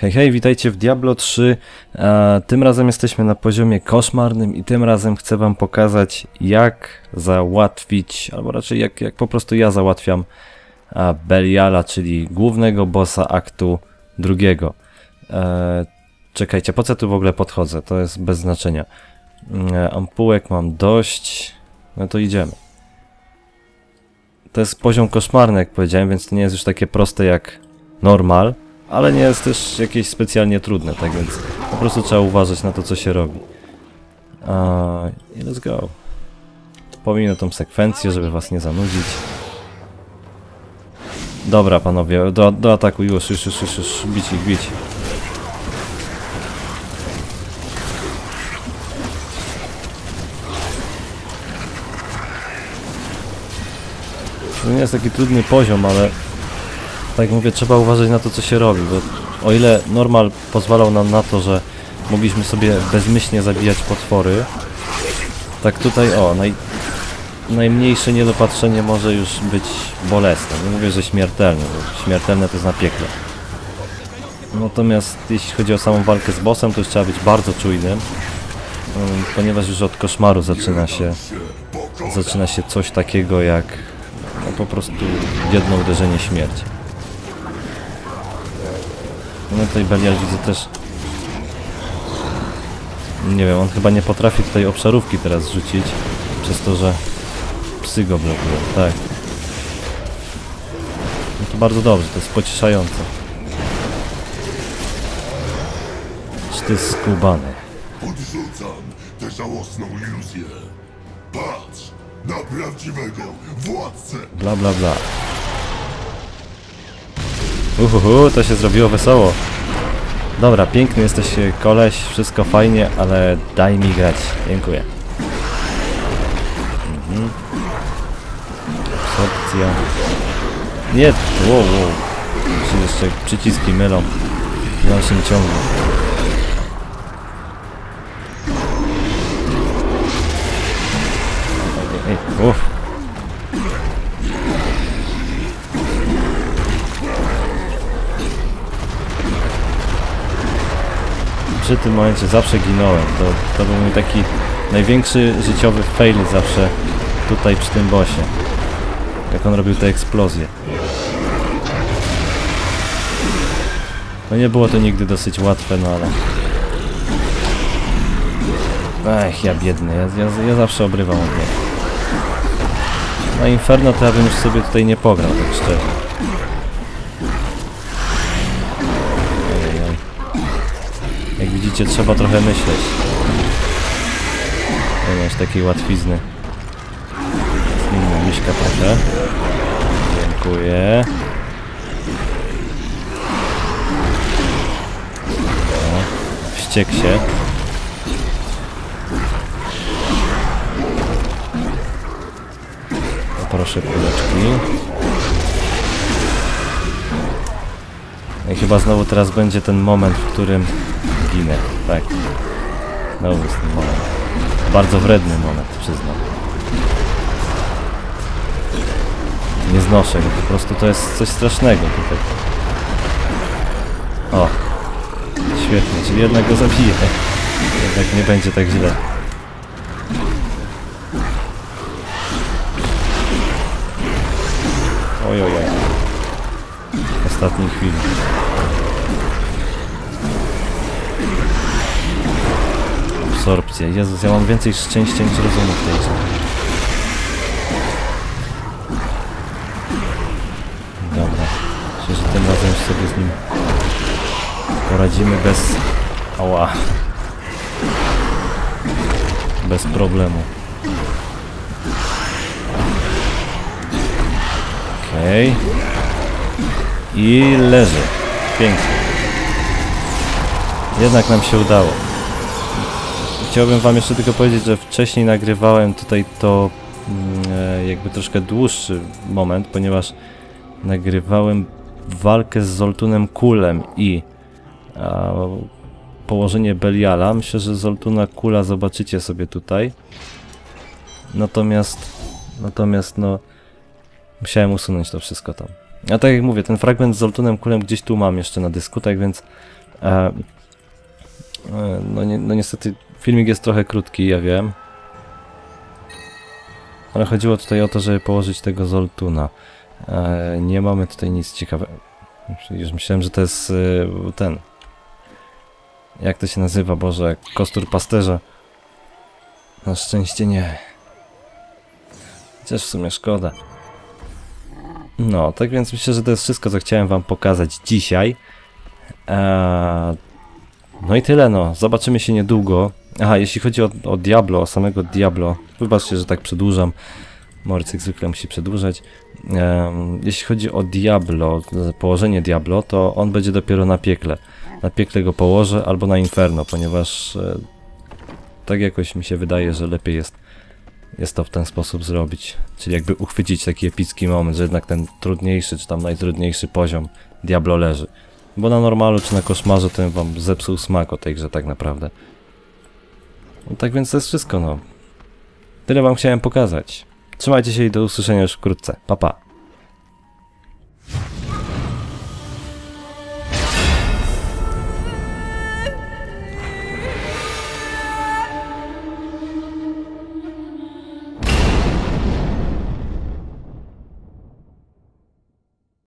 Hej, hej, witajcie w Diablo 3. E, tym razem jesteśmy na poziomie koszmarnym i tym razem chcę wam pokazać jak załatwić, albo raczej jak, jak po prostu ja załatwiam e, Beliala, czyli głównego bossa aktu drugiego. E, czekajcie, po co tu w ogóle podchodzę? To jest bez znaczenia. E, ampułek mam dość, no to idziemy. To jest poziom koszmarny, jak powiedziałem, więc to nie jest już takie proste jak normal ale nie jest też jakieś specjalnie trudne, tak więc po prostu trzeba uważać na to, co się robi. I let's go. Pominę tą sekwencję, żeby was nie zanudzić. Dobra, panowie, do, do ataku już, już, już, już, już, bić ich, bić. To nie jest taki trudny poziom, ale tak jak mówię, trzeba uważać na to, co się robi, bo o ile normal pozwalał nam na to, że mogliśmy sobie bezmyślnie zabijać potwory, tak tutaj, o, naj, najmniejsze niedopatrzenie może już być bolesne. Nie mówię, że śmiertelne, bo śmiertelne to jest na piekle. Natomiast jeśli chodzi o samą walkę z bossem, to już trzeba być bardzo czujnym, um, ponieważ już od koszmaru zaczyna się zaczyna się coś takiego jak no, po prostu jedno uderzenie śmierci. No tutaj Belial widzę też... Nie wiem, on chyba nie potrafi tutaj obszarówki teraz rzucić, przez to, że psy go blokują, tak. No to bardzo dobrze, to jest pocieszające. Czy ty skubany? Podrzucam tę żałosną iluzję. Patrz na prawdziwego władcę. Bla bla bla. Uhuhu, to się zrobiło wesoło. Dobra, piękny jesteś koleś, wszystko fajnie, ale daj mi grać. Dziękuję. Mhm. Nie, wow, wow. Się jeszcze przyciski mylą w dalszym ciągu. Przy tym momencie zawsze ginąłem. To, to był mój taki największy życiowy fail zawsze tutaj przy tym bossie. Jak on robił te eksplozje. No nie było to nigdy dosyć łatwe, no ale... Ech, ja biedny, ja, ja, ja zawsze obrywam od niego. Na Inferno to ja bym już sobie tutaj nie pograł, tak szczerze. Widzicie, trzeba trochę myśleć. Nie masz takiej łatwizny. Miśka trochę. Dziękuję. Wściek się. Proszę kuleczki. I chyba znowu teraz będzie ten moment, w którym ginę. Tak. Znowu jest ten moment. Bardzo wredny moment, przyznam. Nie znoszę go, po prostu to jest coś strasznego tutaj. O! Świetnie, czyli jednak go zabiję. Jednak nie będzie tak źle. Oj, oj, oj. Ostatniej chwili. Absorpcję. Jezus, ja mam więcej szczęścia niż rozumu w tej grze. Dobra. Myślę, że tym razem sobie z nim poradzimy bez... Ała. Bez problemu. Okej. Okay. I leży. Pięknie. Jednak nam się udało. Chciałbym wam jeszcze tylko powiedzieć, że wcześniej nagrywałem tutaj to mm, e, jakby troszkę dłuższy moment, ponieważ nagrywałem walkę z Zoltunem Kulem i a, położenie Beliala. Myślę, że Zoltuna Kula zobaczycie sobie tutaj. Natomiast, natomiast no, musiałem usunąć to wszystko tam. A tak jak mówię, ten fragment z Zoltunem Kulem gdzieś tu mam jeszcze na dysku, tak więc E, e, no, ni no niestety filmik jest trochę krótki, ja wiem. Ale chodziło tutaj o to, żeby położyć tego Zoltuna. E, nie mamy tutaj nic ciekawego. Już myślałem, że to jest e, ten. Jak to się nazywa, Boże? Kostur pasterza. Na szczęście nie. Chociaż w sumie szkoda. No, tak więc myślę, że to jest wszystko, co chciałem wam pokazać dzisiaj. Eee, no i tyle, no. Zobaczymy się niedługo. Aha, jeśli chodzi o, o Diablo, o samego Diablo, wybaczcie, że tak przedłużam. Morcyk zwykle musi przedłużać. Em, jeśli chodzi o Diablo, położenie Diablo, to on będzie dopiero na piekle. Na piekle go położę albo na Inferno, ponieważ e, tak jakoś mi się wydaje, że lepiej jest, jest to w ten sposób zrobić. Czyli jakby uchwycić taki epicki moment, że jednak ten trudniejszy, czy tam najtrudniejszy poziom Diablo leży. Bo na normalu czy na koszmarze bym wam zepsuł smak o tej grze tak naprawdę. No tak więc to jest wszystko, no. Tyle wam chciałem pokazać. Trzymajcie się i do usłyszenia już wkrótce. Pa, pa.